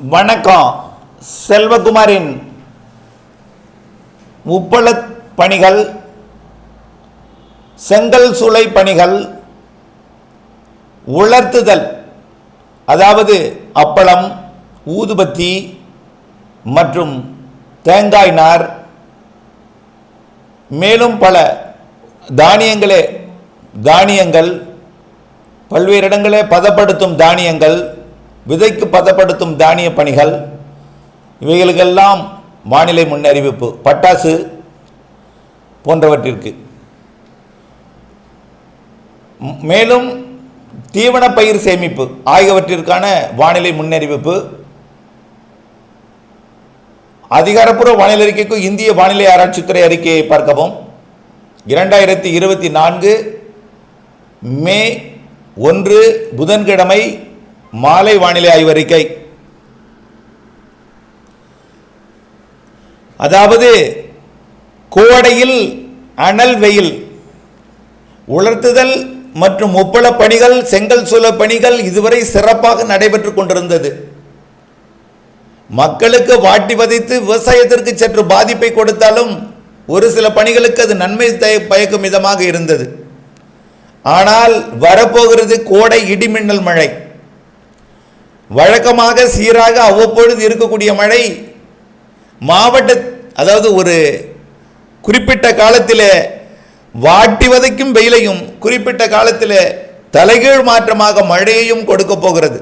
வணக்கம். செல்வகுமாரின் உப்பள பணிகள் செங்கல் சூளை பணிகள் உலர்த்துதல் அதாவது அப்பளம் ஊதுபத்தி மற்றும் தேங்காய் நார் மேலும் பல தானியங்களே தானியங்கள் பல்வேறு இடங்களே பதப்படுத்தும் தானியங்கள் விதைக்கு பதப்படுத்தும் தானிய பணிகள் இவைகளுக்கெல்லாம் வானிலை முன்னறிவிப்பு பட்டாசு போன்றவற்றிற்கு. மேலும் தீவன பயிர் சேமிப்பு ஆகியவற்றிற்கான வானிலை முன்னறிவிப்பு. அதிகாரப்பூர்வ வானிலை அறிக்கைக்கும் இந்திய வானிலை ஆராய்ச்சித்துறை அறிக்கையை பார்க்கவும். இரண்டாயிரத்தி இருபத்தி நான்கு மே ஒன்று புதன்கிழமை மாலை வானிலை ஆய்வறிக்கை. அதாவது கோடையில் அனல் வெயில் உலர்த்துதல் மற்றும் ஒப்பள பணிகள் செங்கல் சூழ பணிகள் இதுவரை சிறப்பாக நடைபெற்று கொண்டிருந்தது. மக்களுக்கு வாட்டி வதைத்து விவசாயத்திற்கு சற்று பாதிப்பை கொடுத்தாலும் ஒரு சில பணிகளுக்கு அது நன்மை பயக்கும் விதமாக இருந்தது. ஆனால் வரப்போகிறது கோடை இடிமின்னல் மழை. வழக்கமாக சீராக அவ்வப்பொழுது இருக்கக்கூடிய மழை மாவட்ட அதாவது ஒரு குறிப்பிட்ட காலத்தில் வாட்டி வதைக்கும் வெயிலையும் குறிப்பிட்ட காலத்தில் தலைகீழ் மாற்றமாக மழையையும் கொடுக்க போகிறது.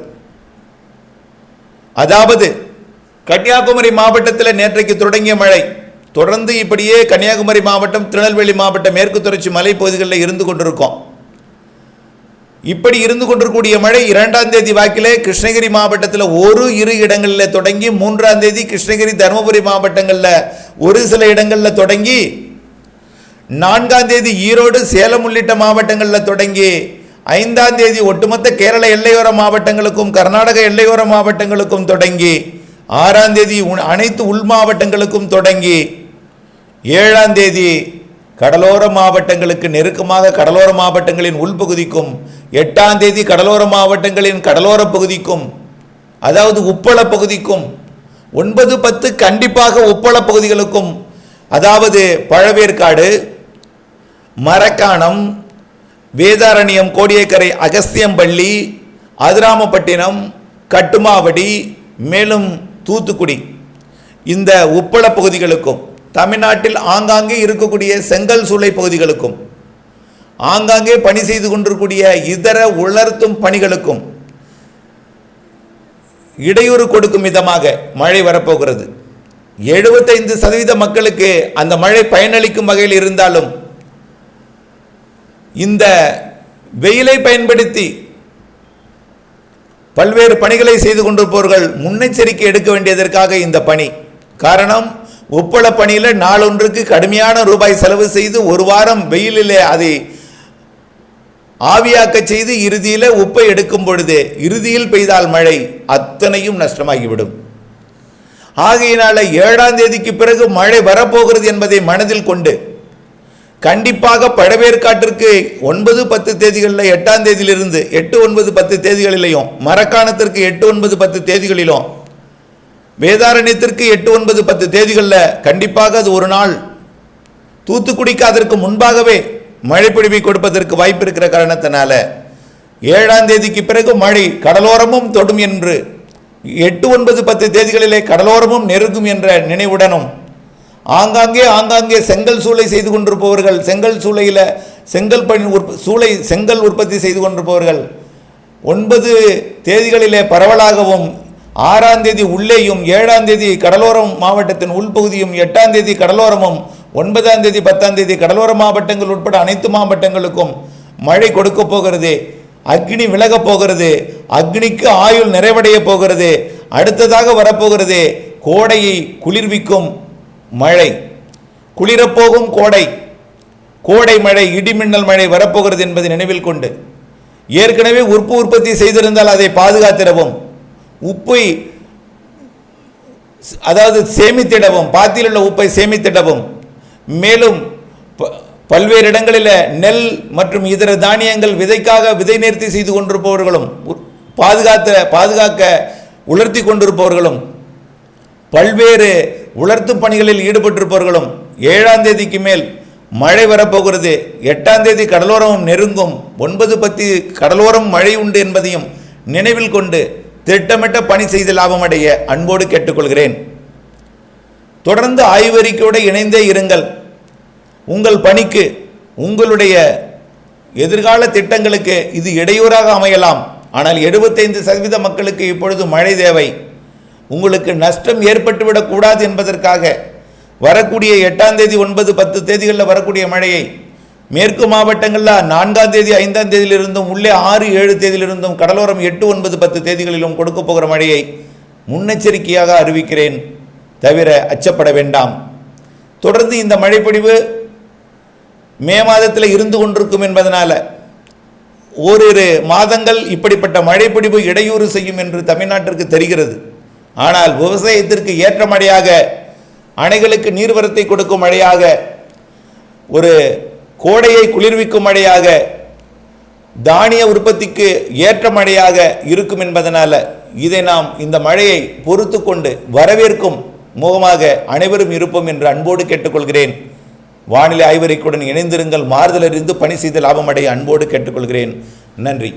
அதாவது கன்னியாகுமரி மாவட்டத்தில் நேற்றைக்கு தொடங்கிய மழை தொடர்ந்து இப்படியே கன்னியாகுமரி மாவட்டம் திருநெல்வேலி மாவட்டம் மேற்கு தொடர்ச்சி மலைப்பகுதிகளில் இருந்து கொண்டிருக்கோம். இப்படி இருந்து கொண்டிருக்கூடிய மழை இரண்டாம் தேதி வாக்கிலே கிருஷ்ணகிரி மாவட்டத்தில் ஒரு இரு இடங்களில் தொடங்கி மூன்றாம் தேதி கிருஷ்ணகிரி தருமபுரி மாவட்டங்களில் ஒரு சில இடங்களில் தொடங்கி நான்காம் தேதி ஈரோடு சேலம் உள்ளிட்ட மாவட்டங்களில் தொடங்கி ஐந்தாம் தேதி ஒட்டுமொத்த கேரள எல்லையோர மாவட்டங்களுக்கும் கர்நாடக எல்லையோர மாவட்டங்களுக்கும் தொடங்கி ஆறாம் தேதி அனைத்து உள் மாவட்டங்களுக்கும் தொடங்கி ஏழாம் தேதி கடலோர மாவட்டங்களுக்கு நெருக்கமாக கடலோர மாவட்டங்களின் உள்பகுதிக்கும் எட்டாம் தேதி கடலோர மாவட்டங்களின் கடலோர பகுதிக்கும் அதாவது உப்பள பகுதிக்கும் ஒன்பது பத்து கண்டிப்பாக உப்பள பகுதிகளுக்கும் அதாவது பழவேற்காடு மரக்காணம் வேதாரண்யம் கோடியக்கரை அகஸ்தியம்பள்ளி அதிராமப்பட்டினம் கட்டுமாவடி மேலும் தூத்துக்குடி. இந்த உப்பள பகுதிகளுக்கும் தமிழ்நாட்டில் ஆங்காங்கே இருக்கக்கூடிய செங்கல் சூளை பகுதிகளுக்கும் ஆங்காங்கே பணி செய்து கொண்டிருக்கூடிய இதர உலர்த்தும் பணிகளுக்கும் இடையூறு கொடுக்கும் விதமாக மழை வரப்போகிறது. எழுபத்தைந்து சதவீத மக்களுக்கு அந்த மழை பயனளிக்கும் வகையில் இருந்தாலும் இந்த வெயிலை பயன்படுத்தி பல்வேறு பணிகளை செய்து கொண்டிருப்பவர்கள் முன்னெச்சரிக்கை எடுக்க வேண்டியதற்காக இந்த பணி. காரணம் உப்பள பணியில் நாளொன்றுக்கு கடுமையான ரூபாய் செலவு செய்து ஒரு வாரம் வெயிலிலே அதை ஆவியாக்க செய்து இறுதியில் உப்பை எடுக்கும் பொழுது இறுதியில் பெய்தால் மழை அத்தனையும் நஷ்டமாகிவிடும். ஆகையினால ஏழாம் தேதிக்கு பிறகு மழை வரப்போகிறது என்பதை மனதில் கொண்டு கண்டிப்பாக பழவேற்காட்டிற்கு ஒன்பது பத்து தேதிகளில் எட்டாம் தேதியிலிருந்து எட்டு ஒன்பது பத்து தேதிகளிலையும் மரக்காணத்திற்கு எட்டு ஒன்பது பத்து தேதிகளிலும் வேதாரண்யத்திற்கு எட்டு ஒன்பது பத்து தேதிகளில் கண்டிப்பாக அது ஒரு நாள். தூத்துக்குடிக்கு அதற்கு முன்பாகவே மழை பொழிவை கொடுப்பதற்கு வாய்ப்பு இருக்கிற காரணத்தினால ஏழாம் தேதிக்கு பிறகு மழை கடலோரமும் தொடும் என்று எட்டு ஒன்பது பத்து தேதிகளிலே கடலோரமும் நெருங்கும் என்ற நினைவுடனும் ஆங்காங்கே ஆங்காங்கே செங்கல் சூளை செய்து கொண்டிருப்பவர்கள் செங்கல் சூளையில் செங்கல் பணி உற்ப சூளை செங்கல் உற்பத்தி செய்து கொண்டிருப்பவர்கள் ஒன்பது தேதிகளிலே பரவலாகவும் ஆறாம் தேதி உள்ளேயும் ஏழாம் தேதி கடலோரம் மாவட்டத்தின் உள்பகுதியும் எட்டாம் தேதி கடலோரமும் ஒன்பதாம் தேதி பத்தாம் தேதி கடலோர மாவட்டங்கள் உட்பட அனைத்து மாவட்டங்களுக்கும் மழை கொடுக்க போகிறது அக்னி விலகப் போகிறது அக்னிக்கு ஆயுள் நிறைவடைய போகிறது அடுத்ததாக வரப்போகிறது கோடையை குளிர்விக்கும் மழை. குளிரப்போகும் கோடை. கோடை மழை இடிமின்னல் மழை வரப்போகிறது என்பதை நினைவில் கொண்டு ஏற்கனவே உற்பு உற்பத்தி செய்திருந்தால் அதை பாதுகாத்திடவும். உப்பை அதாவது சேமித்திடவும் பாத்தியில் உள்ள உப்பை சேமித்திடவும். மேலும் ப- பல்வேறு இடங்களில் நெல் மற்றும் இதர தானியங்கள் விதைக்காக விதை நேர்த்தி செய்து கொண்டிருப்பவர்களும் பாதுகாத்த பாதுகாக்க உலர்த்தி கொண்டிருப்பவர்களும் பல்வேறு உலர்த்து பணிகளில் ஈடுபட்டிருப்பவர்களும் ஏழாம் தேதிக்கு மேல் மழை வரப்போகிறது. எட்டாம் தேதி கடலோரமும் நெருங்கும். ஒன்பது பத்து கடலோரம் மழை உண்டு என்பதையும் நினைவில் கொண்டு திட்டமிட்ட பணி செய்து லாபம் அடைய அன்போடு கேட்டுக்கொள்கிறேன். தொடர்ந்து ஆய்வறிக்கையோடு இணைந்தே இருங்கள். உங்கள் பணிக்கு உங்களுடைய எதிர்கால திட்டங்களுக்கு இது இடையூறாக அமையலாம். ஆனால் எழுபத்தைந்து சதவீத மக்களுக்கு இப்பொழுது மழை தேவை. உங்களுக்கு நஷ்டம் ஏற்பட்டுவிடக்கூடாது என்பதற்காக வரக்கூடிய எட்டாம் தேதி ஒன்பது பத்து தேதிகளில் வரக்கூடிய மழையை மேற்கு மாவட்டங்களில் நான்காம் தேதி ஐந்தாம் தேதியிலிருந்தும் உள்ளே ஆறு ஏழு தேதியிலிருந்தும் கடலோரம் எட்டு ஒன்பது பத்து தேதிகளிலும் கொடுக்க போகிற மழையை முன்னெச்சரிக்கையாக அறிவிக்கிறேன். தவிர அச்சப்பட வேண்டாம். தொடர்ந்து இந்த மழைப்பொழிவு மே மாதத்தில் இருந்து கொண்டிருக்கும் என்பதனால் ஓரிரு மாதங்கள் இப்படிப்பட்ட மழைப்பொழிவு இடையூறு செய்யும் என்று தமிழ்நாட்டிற்கு தெரிகிறது. ஆனால் விவசாயத்திற்கு ஏற்ற மழையாக அணைகளுக்கு நீர்வரத்தை கொடுக்கும் மழையாக ஒரு கோடையை குளிர்விக்கும் மழையாக தானிய உற்பத்திக்கு ஏற்ற மழையாக இருக்கும் என்பதனால் இதை நாம் இந்த மழையை பொறுத்து கொண்டு வரவேற்கும் முகமாக அனைவரும் இருப்போம் என்று அன்போடு கேட்டுக்கொள்கிறேன். வானிலை ஆய்வறிக்கையுடன் இணைந்திருங்கள். மாறுதல் அறிந்து பணி செய்து லாபமடைய அன்போடு கேட்டுக்கொள்கிறேன். நன்றி.